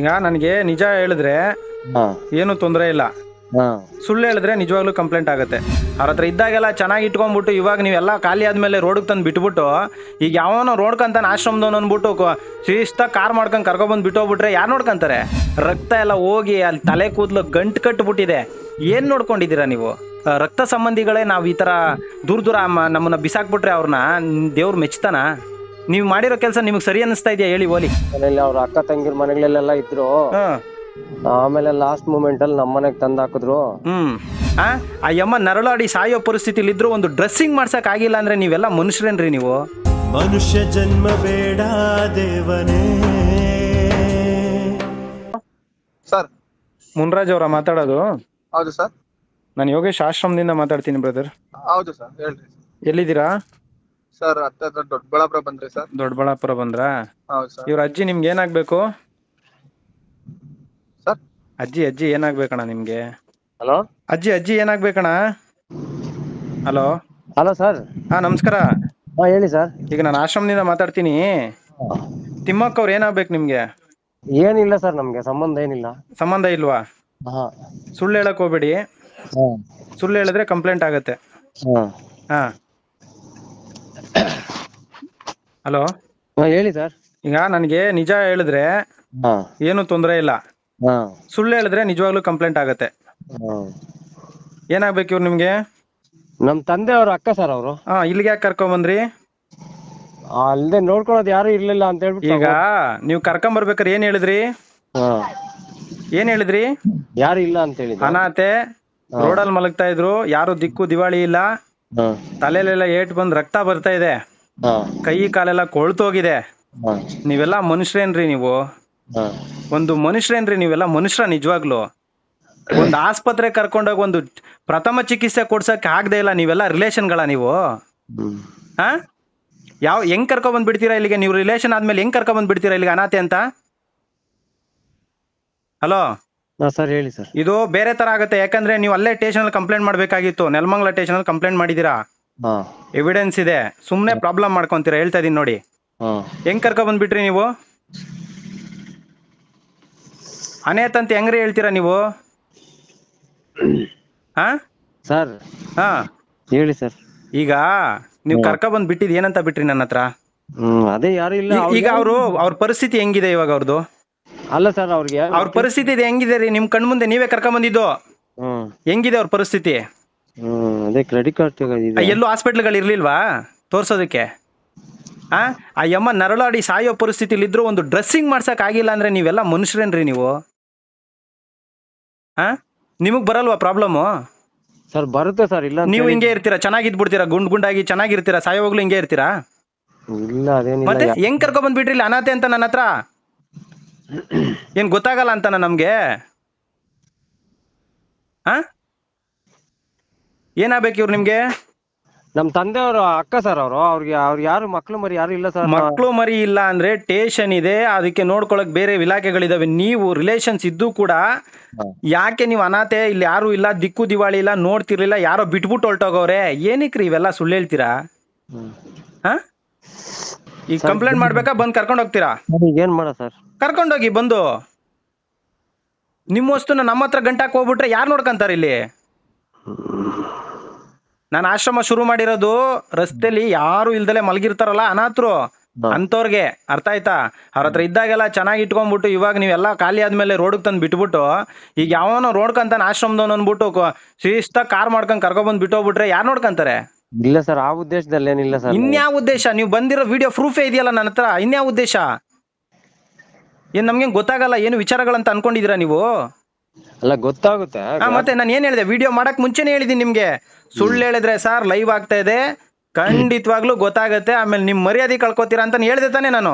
ಈಗ ನನಗೆ ನಿಜ ಹೇಳಿದ್ರೆ ಏನು ತೊಂದರೆ ಇಲ್ಲ. ಸುಳ್ಳು ಹೇಳಿದ್ರೆ ನಿಜವಾಗ್ಲೂ ಕಂಪ್ಲೇಂಟ್ ಆಗುತ್ತೆ. ಅವ್ರ ಹತ್ರ ಇದ್ದಾಗೆಲ್ಲ ಚೆನ್ನಾಗಿ ಇಟ್ಕೊಂಡ್ಬಿಟ್ಟು ಇವಾಗ ನೀವೆಲ್ಲ ಖಾಲಿ ಆದ್ಮೇಲೆ ರೋಡ್ಗೆ ತಂದು ಬಿಟ್ಬಿಟ್ಟು ಈಗ ಯಾವನೋ ರೋಡ್ಕಂತಾನೆ ಆಶ್ರಮದವನು ಅಂದ್ಬಿಟ್ಟು ಶಿಸ್ತ ಕಾರ್ ಮಾಡ್ಕೊಂಡು ಕರ್ಕೊಬಂದು ಬಿಟ್ಟೋಗ್ಬಿಟ್ರೆ ಯಾರು ನೋಡ್ಕೊಂತಾರೆ? ರಕ್ತ ಎಲ್ಲ ಹೋಗಿ ಅಲ್ಲಿ ತಲೆ ಕೂದ್ಲು ಗಂಟು ಕಟ್ಬಿಟ್ಟಿದೆ. ಏನು ನೋಡ್ಕೊಂಡಿದ್ದೀರಾ ನೀವು? ರಕ್ತ ಸಂಬಂಧಿಗಳೇ ನಾವು ಈ ಥರ ದೂರ ದೂರ ನಮ್ಮನ್ನ ಬಿಸಾಕ್ಬಿಟ್ರೆ ಅವ್ರನ್ನ ದೇವ್ರು ಮೆಚ್ತಾನ? ನೀವು ಮಾಡಿರೋ ಕೆಲಸ ನಿಮಗೆ ಸರಿ ಅನ್ನಿಸ್ತಾ ಇದೆಯಾ? ಹೇಳಿ ಓಲಿ. ಮನೇಲಿ ಅವ್ರ ಅಕ್ಕ ತಂಗಿರ್ ಮನೆಗಳೆಲ್ಲ ಇದ್ರು. ಹಾಂ. ಆಮೇಲೆ ಲಾಸ್ಟ್ ಮೂಮೆಂಟ್ ಅಲ್ಲಿ ನಮ್ಮ ಮನೆಗೆ ತಂದ ಹಾಕಿದ್ರು. ಹ್ಮ್. ಆ? ಆ ಯಮ್ಮ ನರಳಾಡಿ ಸಾಯೋ ಪರಿಸ್ಥಿತಿಲಿ ಇದ್ರು ಒಂದು ಡ್ರೆಸ್ಸಿಂಗ್ ಮಾಡ್ಸಕ್ ಆಗಿಲ್ಲ ಅಂದ್ರೆ ನೀವೆಲ್ಲ ಮನುಷ್ಯರೇನ್ರಿ ನೀವು? ಮನುಷ್ಯ ಜನ್ಮ ಬೇಡ ದೇವನೇ. ಸರ್. ಮುನ್ರಾಜ್ ಅವರ ಮಾತಾಡೋದು? ಹೌದು ಸರ್. ನಾನು ಯೋಗೇಶ್ ಆಶ್ರಮದಿಂದ ಮಾತಾಡ್ತೀನಿ ಬ್ರದರ್ ಹೌದು ಸರ್ ಹೇಳ್ರಿ. ಎಲ್ಲಿದ್ದೀರಾ? ಸರ್ ಹತ್ತ ಹತ್ರ ದೊಡ್ಡಬಳ್ಳಾಪುರ ಬಂದ್ರಿ ಸರ್. ದೊಡ್ಡಬಳ್ಳಾಪುರ ಬಂದ್ರಾ? ಹೌದು ಸರ್. ಇವ್ರ ಅಜ್ಜಿ ನಿಮ್ಗೆ ಏನಾಗ್ಬೇಕು? ಸರ್. ಅಜ್ಜಿ ಅಜ್ಜಿ ಏನಾಗ್ಬೇಕಣ್ಣ ನಿಮ್ಗೆ? ಹಲೋ? ಅಜ್ಜಿ ಅಜ್ಜಿ ಏನಾಗ್ಬೇಕಣ್ಣ? ಹಲೋ? Hello sir. ಹಾ ನಮಸ್ಕಾರ. ಹಾ ಹೇಳಿ ಸರ್. ಈಗ ನಾನು ಆಶ್ರಮದಿಂದ ಮಾತಾಡ್ತೀನಿ. ತಿಮ್ಮಕ್ಕ ಅವ್ರ ಏನಾಗ್ಬೇಕು ನಿಮ್ಗೆ? ಏನಿಲ್ಲ ಸರ್ ನಮ್ಗೆ ಸಂಬಂಧ ಏನಿಲ್ಲ. ಸಂಬಂಧ ಇಲ್ವಾ? ಹಾ. ಸುಳ್ಳು ಹೇಳಕ್ ಹೋಗ್ಬೇಡಿ. ಹಾ. ಸುಳ್ಳು ಹೇಳಿದ್ರೆ ಕಂಪ್ಲೇಂಟ್ ಆಗತ್ತೆ. ಹಾ. ಹಾ. ಹಲೋ ಹಾ ಹೇಳಿ ಸರ್ ಈಗ ನನಗೆ ನಿಜ ಹೇಳಿದ್ರೆ ಹಾ. ಏನು ತೊಂದರೆ ಇಲ್ಲ. ಹಾ. ಸುಳ್ಳು ಹೇಳಿದ್ರೆ ನಿಜವಾಗ್ಲೂ ಕಂಪ್ಲೇಂಟ್ ಆಗತ್ತೆ. ಹಾ. ಏನಾಗ್ಬೇಕು ಇವ್ರು ನಿಮ್ಗೆ? ನಮ್ ತಂದೆ ಅವ್ರ ಅಕ್ಕ ಸರ್ ಅವರು. ಹಾ ಇಲ್ಲಿಗೆ ಯಾಕೆ ಕರ್ಕೊಂಡ್ ಬಂದ್ರಿ? ಅಲ್ದೆ ನೋಡ್ಕೊಳೋದು ಯಾರು ಇರ್ಲಿಲ್ಲ ಅಂತ ಹೇಳ್ಬಿಟ್ಟು ಈಗ ನೀವು ಕರ್ಕೊಂಡ್ ಬರ್ಬೇಕಾದ್ರೆ ಏನ್ ಹೇಳಿದ್ರಿ? ಹಾ. ಏನ್ ಹೇಳಿದ್ರಿ? ಯಾರು ಇಲ್ಲ ಅಂತ ಹೇಳಿದ್ರು ಅನಾಥೆ ರೋಡಲ್ಲಿ ಮಲಗ್ತಾ ಇದ್ರು ಯಾರು ದಿಕ್ಕು ದಿವಾಳಿ ಇಲ್ಲ. ತಲೆಲೆಲ್ಲ ಏಟ್ ಬಂದ್ ರಕ್ತ ಬರ್ತಾ ಇದೆ. ಕೈ ಕಾಲೆಲ್ಲ ಕೊಳ್ತೋಗಿದೆ. ನೀವೆಲ್ಲ ಮನುಷ್ಯರೇನ್ರಿ ನೀವು? ಒಂದು ಮನುಷ್ಯರೇನ್ರಿ ನೀವೆಲ್ಲ? ಮನುಷ್ಯರ ನಿಜವಾಗ್ಲು? ಒಂದು ಆಸ್ಪತ್ರೆ ಕರ್ಕೊಂಡೋಗಿ ಒಂದು ಪ್ರಥಮ ಚಿಕಿತ್ಸೆ ಕೊಡ್ಸಕ್ ಆಗದೆ ಇಲ್ಲ ನೀವೆಲ್ಲ ರಿಲೇಷನ್ಗಳ ನೀವು. ಹಾ? ಯಾವ ಹೆಂಗ್ ಕರ್ಕೊಂಡ್ ಬಂದ್ ಬಿಡ್ತೀರಾ ಇಲ್ಲಿಗೆ? ನೀವು ರಿಲೇಷನ್ ಆದ್ಮೇಲೆ ಹೆಂಗ್ ಕರ್ಕೊಂಡ್ ಬಂದ್ಬಿಡ್ತೀರಾ ಇಲ್ಲಿಗೆ ಅನಾಥೆ ಅಂತ? ಹಲೋ? ಹಾ ಸರ್ ಹೇಳಿ ಸರ್ ಇದು ಬೇರೆ ತರ ಆಗುತ್ತೆ. ಯಾಕಂದ್ರೆ ನೀವು ಅಲ್ಲೇ ಸ್ಟೇಷನ್ ಅಲ್ಲಿ ಕಂಪ್ಲೇಂಟ್ ಮಾಡ್ಬೇಕಾಗಿತ್ತು. ನೆಲಮಂಗಲ ಸ್ಟೇಷನ್ ಅಲ್ಲಿ ಕಂಪ್ಲೇಂಟ್ ಮಾಡಿದೀರಾ? ಹಾ. ಎವಿಡೆನ್ಸ್ ಇದೆ. ಸುಮ್ನೆ ಪ್ರಾಬ್ಲಮ್ ಮಾಡ್ಕೊಂತೀರಾ? ಹೇಳ್ತಾ ಇದೀನಿ ನೋಡಿ. ಹಾ. ಹೆಂಗ್ ಕರ್ಕೊ ಬಂದ್ಬಿಟ್ರಿ ನೀವು? ಅನೇತ್ ಅಂತ ಹೆಂಗ್ರಿ ಹೇಳ್ತೀರಾ ನೀವು? ಹಾ? ಸರ್ ಹಾ. ಹೇಳಿ ಸರ್ ಈಗ ನೀವು ಕರ್ಕ ಬಂದ್ ಬಿಟ್ಟಿದ್ ಏನಂತ ಬಿಟ್ರಿ ನನ್ನ ಹತ್ರ ಹ್ಮ್ ಅದೇ ಯಾರು ಇಲ್ಲ ಈಗ ಅವರು ಅವ್ರ ಪರಿಸ್ಥಿತಿ ಹೆಂಗಿದೆ ಇವಾಗ ಅವ್ರದ್ದು ಅಲ್ಲ ಸರ್ ಅವ್ರಿಗೆ ಅವ್ರ ಪರಿಸ್ಥಿತಿ ಇದೆ ಹೆಂಗಿದೆ ರೀ? ನಿಮ್ ಕಣ್ ಮುಂದೆ ನೀವೇ ಕರ್ಕೊಂಡ್ ಬಂದಿದ್ದು ಹ್ಮ್. ಹೆಂಗಿದೆ ಅವ್ರ ಪರಿಸ್ಥಿತಿ? ಹ್ಮ್ ಅದೇ ಕ್ರೆಡಿಟ್ ಕಾರ್ಡ್ ಆ, ಎಲ್ಲೂ ಹಾಸ್ಪಿಟ್ಲ್ಗಳು ಇರ್ಲಿಲ್ವಾ? ತೋರ್ಸೋದಕ್ಕೆ? ಆ ಆ ಯಮ್ಮ ನರಳಾಡಿ ಸಾಯೋ ಪರಿಸ್ಥಿತಿಲಿ ಇದ್ರು ಒಂದು ಡ್ರೆಸ್ಸಿಂಗ್ ಮಾಡ್ಸಕ್ ಆಗಿಲ್ಲ ಅಂದ್ರೆ ನೀವೆಲ್ಲ ಮನುಷ್ಯರೇನ್ರಿ ನೀವು? ಆ ನಿಮಗ್ ಬರಲ್ವಾ ಪ್ರಾಬ್ಲಮ್ ಸರ್ ಬರುತ್ತೆ ಸರ್ ಇಲ್ಲ ಅಂತ ನೀವು ಹೇಳಿ- ಹಿಂಗೆ ಇರ್ತೀರಾ ಚೆನ್ನಾಗಿದ್ಬಿಡ್ತೀರಾ ಗುಂಡ್ ಗುಂಡಾಗಿ ಚೆನ್ನಾಗಿರ್ತೀರಾ ಸಾಯೋವಾಗ್ಲೂ ಹಿಂಗೆ ಇರ್ತೀರಾ? ಇಲ್ಲ ಅದೇನಿಲ್ಲ ಮತ್ತೆ ಯಾ- ಹೆಂಗ್ ಕರ್ಕೊಂಡ್ ಬಂದ್ಬಿಟ್ರಿ ಇಲ್ಲಿ ಅನಾಥೆ ಅಂತ ನನ್ನ ಹತ್ರ? ಏನ್ ಗೊತ್ತಾಗಲ್ಲ ಅಂತಾನ ನಮ್ಗೆ? ಆ? ಏನಾಗ್ಬೇಕು ಇವ್ರು ನಿಮ್ಗೆ? ನಮ್ ತಂದೆಯವರು ಅಕ್ಕ ಸರ್ ಅವರು. ಅವ್ರಿಗೆ ಅವ್ರಿಗೆ ಯಾರು ಮಕ್ಳು ಮರಿ ಯಾರು ಇಲ್ಲ ಸರ್ ಮಕ್ಳು ಮರಿ ಇಲ್ಲ ಅಂದ್ರೆ ಟೇಷನ್ ಇದೆ. ಅದಕ್ಕೆ ನೋಡ್ಕೊಳಕ್ ಬೇರೆ ಇಲಾಖೆಗಳಿದಾವೆ. ನೀವು ರಿಲೇಷನ್ಸ್ ಇದ್ದು ಕೂಡ ಯಾಕೆ ನೀವು ಅನಾಥೆ? ಇಲ್ಲಿ ಯಾರು ಇಲ್ಲ. ದಿಕ್ಕು ದಿವಾಳಿ ಇಲ್ಲ. ನೋಡ್ತಿರ್ಲಿಲ್ಲ. ಯಾರೋ ಬಿಟ್ಬಿಟ್ಟು ಹೊಲ್ಟೋಗವ್ರೆ ಏನಕ್ರಿ ಇವೆಲ್ಲ ಸುಳ್ಳು ಹೇಳ್ತೀರಾ? ಹಾ ಈಗ ಕಂಪ್ಲೇಂಟ್ ಮಾಡ್ಬೇಕಾ? ಬಂದ್ ಕರ್ಕೊಂಡ್ ಹೋಗ್ತೀರಾ? ಏನ್ ಮಾಡ ಸರ್ ಕರ್ಕೊಂಡೋಗಿ ಬಂದು ನಿಮ್ಮ ವಸ್ತುನ ನಮ್ಮ ಹತ್ರ ಗಂಟಾಕ್ ಹೋಗ್ಬಿಟ್ರೆ ಯಾರು ನೋಡ್ಕೊಂತಾರೆ ಇಲ್ಲಿ? ನಾನು ಆಶ್ರಮ ಶುರು ಮಾಡಿರೋದು ರಸ್ತೆಲಿ ಯಾರು ಇಲ್ದಲೆ ಮಲಗಿರ್ತಾರಲ್ಲ ಅನಾಥರು. ಅಂತವ್ರಿಗೆ ಅರ್ಥ ಆಯ್ತಾ? ಅವ್ರ ಹತ್ರ ಇದ್ದಾಗೆಲ್ಲ ಚೆನ್ನಾಗಿ ಇಟ್ಕೊಂಡ್ಬಿಟ್ಟು ಇವಾಗ ನೀವೆಲ್ಲ ಖಾಲಿ ಆದ್ಮೇಲೆ ರೋಡ್ಗೆ ತಂದು ಬಿಟ್ಬಿಟ್ಟು ಈಗ ಯಾವನೋ ನೋಡ್ಕಂತಾನೆ ಆಶ್ರಮದವನು ಅಂದ್ಬಿಟ್ಟು ಅನ್ಬಿಟ್ಟು ಶಿಸ್ತ ಕಾರ್ ಮಾಡ್ಕೊಂಡ್ ಬಿಟ್ಟು ಬಿಟ್ಟೋಗ್ಬಿಟ್ರೆ ಯಾರು ನೋಡ್ಕಂತಾರೆ? ಇಲ್ಲ ಸರ್ ಆ ಉದ್ದೇಶದಲ್ಲಿ ಏನಿಲ್ಲ ಸರ್. ಇನ್ಯಾವ ಉದ್ದೇಶ? ನೀವು ಬಂದಿರೋ ವಿಡಿಯೋ ಪ್ರೂಫೇ ಇದೆಯಲ್ಲ ನನ್ನ ಹತ್ರ? ಇನ್ಯಾವ ಉದ್ದೇಶ? ಏನ್ ನಮ್ಗೆ ಗೊತ್ತಾಗಲ್ಲ? ಏನು ವಿಚಾರಗಳಂತ ಅನ್ಕೊಂಡಿದೀರಾ ನೀವು? ಅಲ್ಲ ಗೊತ್ತಾಗುತ್ತೆ. ಮತ್ತೆ ನಾನು ಏನ್ ಹೇಳಿದೆ? ವಿಡಿಯೋ ಮಾಡಕ್ ಮುಂಚೆನೆ ಹೇಳಿದೀನಿ ನಿಮ್ಗೆ. ಸುಳ್ಳು ಹೇಳಿದ್ರೆ ಸರ್ ಲೈವ್ ಆಗ್ತಾ ಇದೆ. ಖಂಡಿತವಾಗ್ಲೂ ಗೊತ್ತಾಗತ್ತೆ. ಆಮೇಲೆ ನಿಮ್ ಮರ್ಯಾದೆ ಕಳ್ಕೊತೀರಾ ಅಂತ ಹೇಳ್ದೆ ತಾನೇ ನಾನು.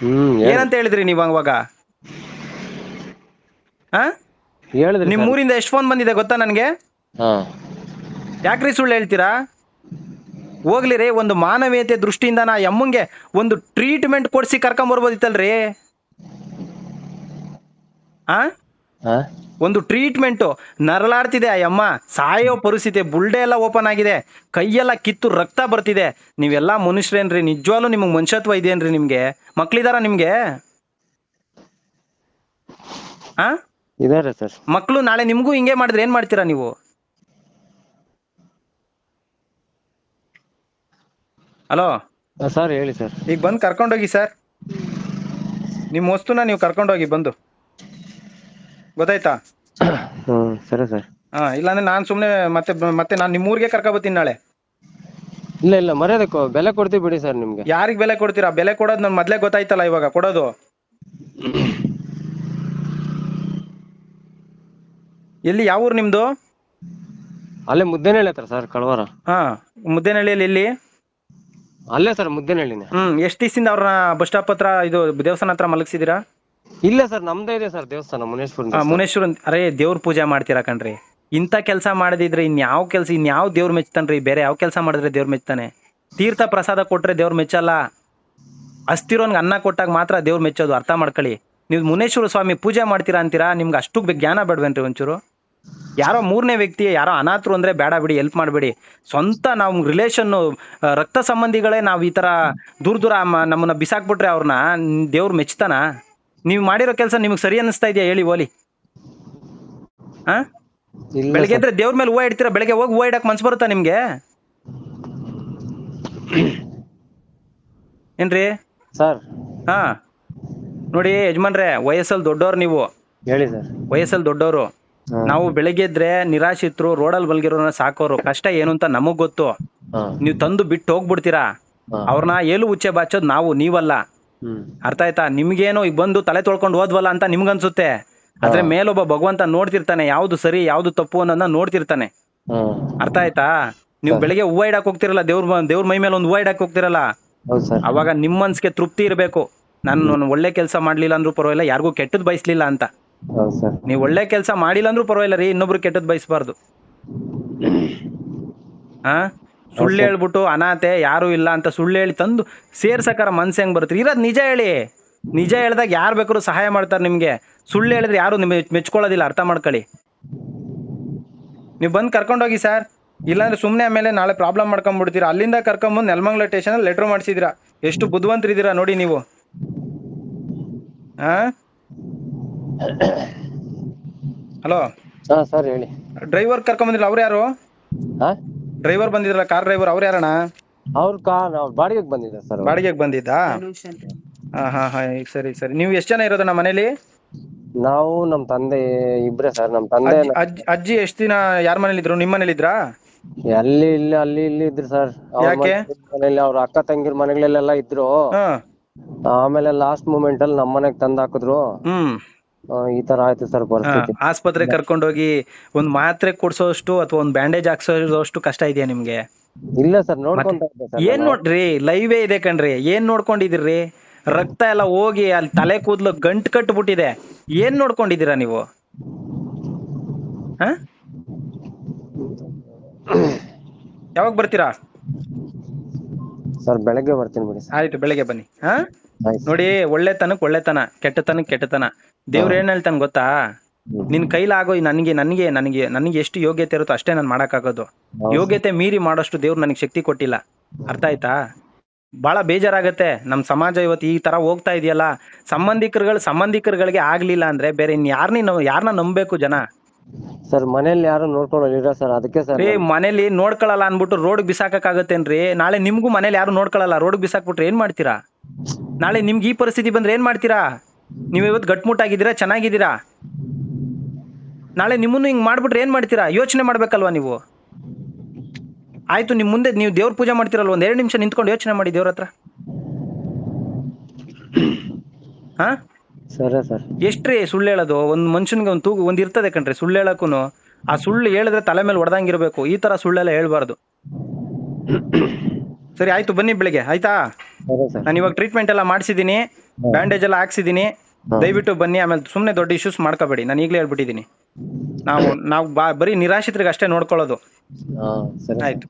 ಹ್ಮ್ ಏನಂತ ಹೇಳಿದ್ರಿ ನೀವು ಅವಾಗ? ಹಾ ಹೇಳಿದ್ರಿ ನಿಮ್ ಊರಿಂದ ಎಷ್ಟು ಫೋನ್ ಬಂದಿದೆ ಗೊತ್ತಾ ನನ್ಗೆ? ಹಾ. ಯಾಕ್ರಿ ಸುಳ್ಳು ಹೇಳ್ತೀರಾ? ಹೋಗ್ಲಿ ರೀ ಒಂದು ಮಾನವೀಯತೆ ದೃಷ್ಟಿಯಿಂದ ನಾ ಯಮ್ಮಂಗೆ ಒಂದು ಟ್ರೀಟ್ಮೆಂಟ್ ಕೊಡ್ಸಿ ಕರ್ಕೊಂಬರ್ಬೋದಿತ್ತಲ್ರಿ ಆ? ಒಂದು ಟ್ರೀಟ್ಮೆಂಟು ನರಳಾಡ್ತಿದೆ ಆ ಅಮ್ಮ ಸಾಯೋ ಪರಿಸ್ಥಿತಿ ಬುಲ್ಡೆ ಎಲ್ಲ ಓಪನ್ ಆಗಿದೆ. ಕೈಯೆಲ್ಲ ಕಿತ್ತು ರಕ್ತ ಬರ್ತಿದೆ. ನೀವೆಲ್ಲ ಮನುಷ್ಯರೇನ್ರಿ? ನಿಜವಾಗ್ಲೂ ನಿಮಗೆ ಮನುಷ್ಯತ್ವ ಇದೆಯೇನ್ರಿ ನಿಮಗೆ? ಮಕ್ಳಿದಾರ ನಿಮಗೆ? ಸರ್. ಮಕ್ಕಳು ನಾಳೆ ನಿಮ್ಗೂ ಹಿಂಗೆ ಮಾಡಿದ್ರೆ ಏನ್ ಮಾಡ್ತೀರಾ ನೀವು? ಹಲೋ? ಸರ್ ಹೇಳಿ ಸರ್. ಈಗ ಬಂದು ಕರ್ಕೊಂಡೋಗಿ ಸರ್. ನಿಮ್ಮ ವಸ್ತುನ ನೀವು ಕರ್ಕೊಂಡೋಗಿ ಬಂದು. ಗೊತ್ತಾಯ್ತಾ? ಹ್ಮ್ ಸರಿ ಸರ್. ಹಾ ಇಲ್ಲಾಂದ್ರೆ ನಾನ್ ಸುಮ್ಮನೆ ಮತ್ತೆ ಮತ್ತೆ ನಾನ್ ನಿಮ್ಮ ಊರಿಗೆ ಕರ್ಕೊಬತ್ತೀನಿ ನಾಳೆ. ಇಲ್ಲ ಇಲ್ಲ ಮರ್ಯಾದೆ ಕೊ- ಬೆಲೆ ಕೊಡ್ತೀವಿ ಬಿಡಿ ಸರ್ ನಿಮ್ಗೆ. ಯಾರಿಗೆ ಬೆಲೆ ಕೊಡ್ತೀರಾ? ಬೆಲೆ ಕೊಡೋದು ನನ್ ಮೊದ್ಲೇ ಗೊತ್ತಾಯ್ತಲ್ಲ ಇವಾಗ ಕೊಡೋದು. ಎಲ್ಲಿ ಯಾವ ಊರು ನಿಮ್ದು? ಅಲ್ಲೇ ಮುದ್ದೇನಹಳ್ಳಿ ಹತ್ರ ಸರ್ ಕಳವಾರ. ಹಾ ಮುದ್ದೇನಹಳ್ಳಿಯಲ್ಲಿ ಎಲ್ಲಿ? ಅಲ್ಲೇ ಸರ್ ಮುದ್ದೇನಹಳ್ಳಿನೇ. ಹ್ಮ್ ಎಷ್ಟು ದಿವಸದಿಂದ ಅವ್ರನ್ನ ಬಸ್ ಸ್ಟಾಪ್ ಹತ್ರ ಇದು ದೇವಸ್ಥಾನ ಹತ್ರ ಮಲಗಿಸಿದೀರಾ? ಇಲ್ಲ ಸರ್ ನಮ್ದೇ ಇದೆ ಸರ್ ದೇವಸ್ಥಾನ ಮುನೇಶ್ವರ ಆ, ಮುನೇಶ್ವರನ್ ಅರೇ ದೇವ್ರ ಪೂಜೆ ಮಾಡ್ತೀರಾ ಕಣ್ರಿ? ಇಂತ ಕೆಲಸ ಮಾಡದಿದ್ರೆ ಇನ್ಯಾವ ಕೆಲಸ ಇನ್ಯಾವ ದೇವ್ರ ಮೆಚ್ತಾನ್ರಿ? ಬೇರೆ ಯಾವ ಕೆಲಸ ಮಾಡಿದ್ರೆ ದೇವ್ರ ಮೆಚ್ತಾನೆ? ತೀರ್ಥ ಪ್ರಸಾದ ಕೊಟ್ರೆ ದೇವ್ರ ಮೆಚ್ಚಲ್ಲ? ಅಸ್ತಿರೋನ್ಗೆ ಅನ್ನ ಕೊಟ್ಟಾಗ ಮಾತ್ರ ದೇವ್ರ ಮೆಚ್ಚೋದು ಅರ್ಥ ಮಾಡ್ಕೊಳ್ಳಿ. ನೀವು ಮುನೇಶ್ವರ ಸ್ವಾಮಿ ಪೂಜೆ ಮಾಡ್ತೀರಾ ಅಂತೀರಾ? ನಿಮ್ಗೆ ಅಷ್ಟು ಬೆ- ಜ್ಞಾನ ಬೇಡವೇನ್ರಿ ಒಂಚೂರು? ಯಾರೋ ಮೂರನೇ ವ್ಯಕ್ತಿ ಯಾರೋ ಅನಾಥರು ಅಂದ್ರೆ ಬೇಡ ಬಿಡಿ ಹೆಲ್ಪ್ ಮಾಡಬೇಡಿ. ಸ್ವಂತ ನಾವು ರಿಲೇಷನ್ನು ರಕ್ತ ಸಂಬಂಧಿಗಳೇ ನಾವು ಈ ತರ ದೂರ ದೂರ ಮ- ನಮ್ಮನ್ನ ಬಿಸಾಕ್ಬಿಟ್ರೆ ಅವ್ರನ್ನ ದೇವ್ರು ಮೆಚ್ತಾನ? ನೀವು ಮಾಡಿರೋ ಕೆಲಸ ನಿಮಗೆ ಸರಿ ಅನ್ನಿಸ್ತಾ ಇದೆಯಾ ಹೇಳಿ ಓಲಿ? ಹಾ ಇಲ್ಲ ಬೆಳಗ್ಗೆ ದೇವ್ರ ಮೇಲೆ ಹೂವು ಇಡ್ತೀರಾ? ಬೆಳಗ್ಗೆ ಹೋಗಿ ಹೂವು ಇಡಕ್ ಮನ್ಸು ಬರುತ್ತಾ ನಿಮ್ಗೆ? ಏನ್ರಿ? ಸರ್. ಹಾ. ನೋಡಿ ಯಜಮಾನ್ರೆ ವಯಸ್ಸಲ್ಲಿ ದೊಡ್ಡವ್ರು ನೀವು. ಹೇಳಿ ಸರ್. ವಯಸ್ಸಲ್ಲಿ ದೊಡ್ಡವರು ನಾವು ಬೆಳಿಗ್ಗೆ ಇದ್ರೆ ನಿರಾಶಿತರು ರೋಡಲ್ಲಿ ಬಲ್ಗಿರೋನ ಸಾಕೋರು. ಕಷ್ಟ ಏನು ಅಂತ ನಮಗ್ ಗೊತ್ತು. ನೀವು ತಂದು ಬಿಟ್ಟು ಹೋಗ್ಬಿಡ್ತೀರಾ. ಅವ್ರನ್ನ ಏಲು ಉಚ್ಚೆ ಬಾಚೋದು ನಾವು ನೀವಲ್ಲ. ಅರ್ಥ ಆಯ್ತಾ? ನಿಮ್ಗೇನೋ ಈಗ ಬಂದು ತಲೆ ತೊಳ್ಕೊಂಡು ಹೋದ್ವಲ್ಲ ಅಂತ ನಿಮ್ಗನ್ಸುತ್ತೆ. ಆದ್ರೆ ಮೇಲೊಬ್ಬ ಭಗವಂತ ನೋಡ್ತಿರ್ತಾನೆ ಯಾವ್ದು ಸರಿ ಯಾವ್ದು ತಪ್ಪು ಅನ್ನೋದನ್ನ ನೋಡ್ತಿರ್ತಾನೆ. ಅರ್ಥ ಆಯ್ತಾ? ನೀವು ಬೆಳಿಗ್ಗೆ ಹೂವ ಇಡಕ್ ಹೋಗ್ತಿರಲ್ಲ ದೇವ್ರ ದೇವ್ರ ಮೈ ಮೇಲೆ ಒಂದು ಹೂವ ಇಡಕ್ ಹೋಗ್ತಿರಲ್ಲ ಅವಾಗ ನಿಮ್ಮ ಮನ್ಸ್ಗೆ ತೃಪ್ತಿ ಇರಬೇಕು. ನಾನು ಒಳ್ಳೆ ಕೆಲಸ ಮಾಡ್ಲಿಲ್ಲ ಅಂದ್ರೂ ಪರವಾಗಿಲ್ಲ ಯಾರಿಗೂ ಕೆಟ್ಟದ್ ಬಯಸ್ಲಿಲ್ಲ ಅಂತ. ನೀವು ಒಳ್ಳೆ ಕೆಲಸ ಮಾಡಿಲ್ಲ ಅಂದ್ರೂ ಪರವಾಗಿಲ್ಲ ರೀ ಇನ್ನೊಬ್ರು ಕೆಟ್ಟದ್ ಬಯಸ್ಬಾರ್ದು. ಹಾ? ಸುಳ್ಳು ಹೇಳ್ಬಿಟ್ಟು ಅನಾಥೆ ಯಾರು ಇಲ್ಲ ಅಂತ ಸುಳ್ಳು ಹೇಳಿ ತಂದು ಸೇರ್ಸಕಾರ ಮನ್ಸು ಹೆಂಗ್ ಬರುತ್ತೆ? ಇರೋದ್ ನಿಜ ಹೇಳಿ. ನಿಜ ಹೇಳ್ದಾಗ ಯಾರು ಬೇಕಾದ್ರು ಸಹಾಯ ಮಾಡ್ತಾರೆ ನಿಮ್ಗೆ. ಸುಳ್ಳು ಹೇಳಿದ್ರೆ ಯಾರು ನಿಮ್ ಮೆಚ್ಕೊಳ್ಳೋದಿಲ್ಲ ಅರ್ಥ ಮಾಡ್ಕೊಳ್ಳಿ. ನೀವು ಬಂದು ಕರ್ಕೊಂಡೋಗಿ ಸರ್. ಇಲ್ಲಾಂದ್ರೆ ಸುಮ್ಮನೆ ಆಮೇಲೆ ನಾಳೆ ಪ್ರಾಬ್ಲಮ್ ಮಾಡ್ಕೊಂಡ್ಬಿಡ್ತೀರಾ ಅಲ್ಲಿಂದ ಕರ್ಕೊಂಬಂದು ನೆಲಮಂಗ್ಲ ಸ್ಟೇಷನ್ ಲೆಟರ್ ಮಾಡಿಸಿದಿರಾ? ಎಷ್ಟು ಬುದ್ಧಿವಂತರಿದ್ದೀರಾ ನೋಡಿ ನೀವು. ಹಾ ಹಲೋ. ಸರ್ ಹೇಳಿ. ಡ್ರೈವರ್ ಕರ್ಕೊಂಬಂದಿಲ್ಲ ಅವ್ರು ಯಾರು? ಹಾ? ಡ್ರೈವರ್ ಬಂದಿದ್ರಲ್ಲ ಕಾರ್ ಡ್ರೈವರ್ ಅವ್ರು ಯಾರಣ್ಣ? ಅವ್ರ ಕಾರ್ ಅವ್ರ ಬಾಡಿಗೆಗೆ ಬಂದಿದ್ದೆ ಸರ್. ಬಾಡಿಗೆಗೆ ಬಂದಿದ್ದಾ? ಹಾ ಹಾ ಹಾ ಸರಿ ಸರಿ. ನೀವು ಎಷ್ಟು ಜನ ಇರೋದು ನಮ್ಮ ಮನೇಲಿ? ನಾವು ನಮ್ ತಂದೆ ಇಬ್ರೇ ಸರ್ ನಮ್ ತಂದೆ ಅಜ್ಜಿ- ಅಜ್ಜಿ ಅಜ್ಜಿ ಎಷ್ಟು ದಿನ ಯಾರ ಮನೇಲಿ ಇದ್ರು? ನಿಮ್ಮ ಮನೇಲಿ ಇದ್ರಾ? ಅಲ್ಲಿ ಇಲ್ಲಿ ಅಲ್ಲಿ ಇಲ್ಲಿ ಇದ್ರು ಸರ್. ಅವ್ರ ಯಾಕೆ? ಮನೇಲಿ ಅವ್ರ ಅಕ್ಕ ತಂಗಿರ್ ಮನೆಗಳಲ್ಲೆಲ್ಲ ಇದ್ರು. ಹಾ. ಆಮೇಲೆ ಲಾಸ್ಟ್ ಮೂಮೆಂಟ್ ಅಲ್ಲಿ ನಮ್ಮ ಮನೆಗ್ ತಂದ್ ಹಾಕಿದ್ರು. ಹ್ಮ್. ಈ ತರ ಆಯ್ತು ಸರ್ ಪರಿಸ್ಥಿತಿ. ಆಸ್ಪತ್ರೆ ಕರ್ಕೊಂಡೋಗಿ ಒಂದ್ ಮಾತ್ರೆ ಕೊಡ್ಸೋಷ್ಟು ಅಥವಾ ಒಂದ್ ಬ್ಯಾಂಡೇಜ್ ಹಾಕ್ಸೋಷ್ಟು ಕಷ್ಟ ಇದೆಯಾ ನಿಮ್ಗೆ? ಇಲ್ಲ ಸರ್ ನೋಡ್ಕೊಂತ ಇದ್ದೆ ಸರ್ ಏನ್ ನೋಡ್ರಿ ಲೈವೇ ಇದೆ ಕಣ್ರಿ ಏನ್ ನೋಡ್ಕೊಂಡಿದಿರ್ರಿ ರಕ್ತ ಎಲ್ಲ ಹೋಗಿ ಅಲ್ಲಿ ತಲೆ ಕೂದ್ಲು ಗಂಟ್ ಕಟ್ಬಿಟ್ಟಿದೆ ಏನ್ ನೋಡ್ಕೊಂಡಿದೀರಾ ನೀವು? ಹ? ಯಾವಾಗ ಬರ್ತೀರಾ? ಸರ್ ಬೆಳಗ್ಗೆ ಬರ್ತೀನಿ ಬಿಡಿ ಆಯ್ತು ಬೆಳಗ್ಗೆ ಬನ್ನಿ. ಹಾ? ನೋಡಿ ಒಳ್ಳೆತನಕ್ ಒಳ್ಳೆತನ ಕೆಟ್ಟತನಕ್ ಕೆಟ್ಟತನ. ದೇವ್ರ ಏನ್ ಹೇಳ್ತಾನೆ ಗೊತ್ತಾ? ನಿನ್ ಕೈಲಾಗೋ ನನಗೆ ನನಗೆ ನನಗೆ ನನಗೆ ಎಷ್ಟು ಯೋಗ್ಯತೆ ಇರುತ್ತೋ ಅಷ್ಟೇ ನಾನು ಮಾಡಕ್ಕಾಗೋದು. ಯೋಗ್ಯತೆ ಮೀರಿ ಮಾಡೋಷ್ಟು ದೇವ್ರು ನನಗೆ ಶಕ್ತಿ ಕೊಟ್ಟಿಲ್ಲ. ಅರ್ಥ ಆಯ್ತಾ? ಬಹಳ ಬೇಜಾರಾಗತ್ತೆ. ನಮ್ ಸಮಾಜ ಇವತ್ತು ಈ ತರ ಹೋಗ್ತಾ ಇದೆಯಲ್ಲ? ಸಂಬಂಧಿಕರುಗಳು ಸಂಬಂಧಿಕರುಗಳಿಗೆ ಆಗ್ಲಿಲ್ಲ ಅಂದ್ರೆ ಬೇರೆ ಇನ್ ಯಾರನ್ನ ಯಾರನ್ನ ನಂಬಬೇಕು ಜನ? ಸರ್ ಮನೇಲಿ ಯಾರು ನೋಡ್ಕೊಳ್ಳೋದಿಲ್ಲ ಸರ್? ಅದಕ್ಕೆ ಸರ್ ರೀ ಮನೇಲಿ ನೋಡ್ಕೊಳಲ್ಲ ಅನ್ಬಿಟ್ಟು ರೋಡ್ ಬಿಸಾಕಕ್ಕಾಗತ್ತೇನ್ರಿ? ನಾಳೆ ನಿಮ್ಗೂ ಮನೇಲಿ ಯಾರು ನೋಡ್ಕೊಳಲ್ಲ? ರೋಡ್ ಬಿಸಾಕ್ಬಿಟ್ರೆ ಏನ್ ಮಾಡ್ತೀರಾ? ನಾಳೆ ನಿಮ್ಗೆ ಈ ಪರಿಸ್ಥಿತಿ ಬಂದ್ರೆ ಏನ್ ಮಾಡ್ತೀರಾ? ನೀವು ಇವತ್ತು ಗಟ್ಮುಟ್ಟಾಗಿದ್ದೀರಾ ಚೆನ್ನಾಗಿದ್ದೀರಾ? ನಾಳೆ ನಿಮ್ಮನ್ನು ಹಿಂಗೆ ಮಾಡ್ಬಿಟ್ರೆ ಏನು ಮಾಡ್ತೀರಾ? ಯೋಚನೆ ಮಾಡಬೇಕಲ್ವಾ ನೀವು? ಆಯ್ತು ನಿಮ್ಮ ಮುಂದೆ ನೀವು ದೇವ್ರ ಪೂಜೆ ಮಾಡ್ತೀರಲ್ವ? ಒಂದು ಎರಡು ನಿಮಿಷ ನಿಂತ್ಕೊಂಡು ಯೋಚನೆ ಮಾಡಿ ದೇವ್ರ ಹತ್ರ. ಹಾ? ಎಷ್ಟ್ರಿ ಸುಳ್ಳು ಹೇಳೋದು? ಒಂದು ಮನುಷ್ಯನಿಗೆ ಒಂದು ತೂಗು ಒಂದು ಇರ್ತದೆ ಕಣ್ರಿ ಸುಳ್ಳು ಹೇಳಕ್ಕೂ ಆ ಸುಳ್ಳು ಹೇಳಿದ್ರೆ ತಲೆ ಮೇಲೆ ಹೊಡೆದಂಗಿರ್ಬೇಕು ಈ ತರ ಸುಳ್ಳೆಲ್ಲ ಹೇಳ್ಬಾರ್ದು. ಸರಿ ಆಯ್ತು ಬನ್ನಿ ಬೆಳಿಗ್ಗೆ. ಆಯ್ತಾ? ನಾನು ಇವಾಗ ಟ್ರೀಟ್ಮೆಂಟ್ ಎಲ್ಲ ಮಾಡಿಸಿದೀನಿ ಬ್ಯಾಂಡೇಜ್ ಎಲ್ಲ ಹಾಕ್ಸಿದೀನಿ. ದಯವಿಟ್ಟು ಬನ್ನಿ ಆಮೇಲೆ ಸುಮ್ಮನೆ ದೊಡ್ಡ ಇಶ್ಯೂಸ್ ಮಾಡ್ಕೋಬೇಡಿ. ನಾನು ಈಗಲೇ ಹೇಳ್ಬಿಟ್ಟಿದ್ದೀನಿ ನಾವು ನಾವು ಬಾ ಬರೀ ನಿರಾಶ್ರಿತರಿಗೆ ಅಷ್ಟೇ ನೋಡ್ಕೊಳ್ಳೋದು ಆಯ್ತು.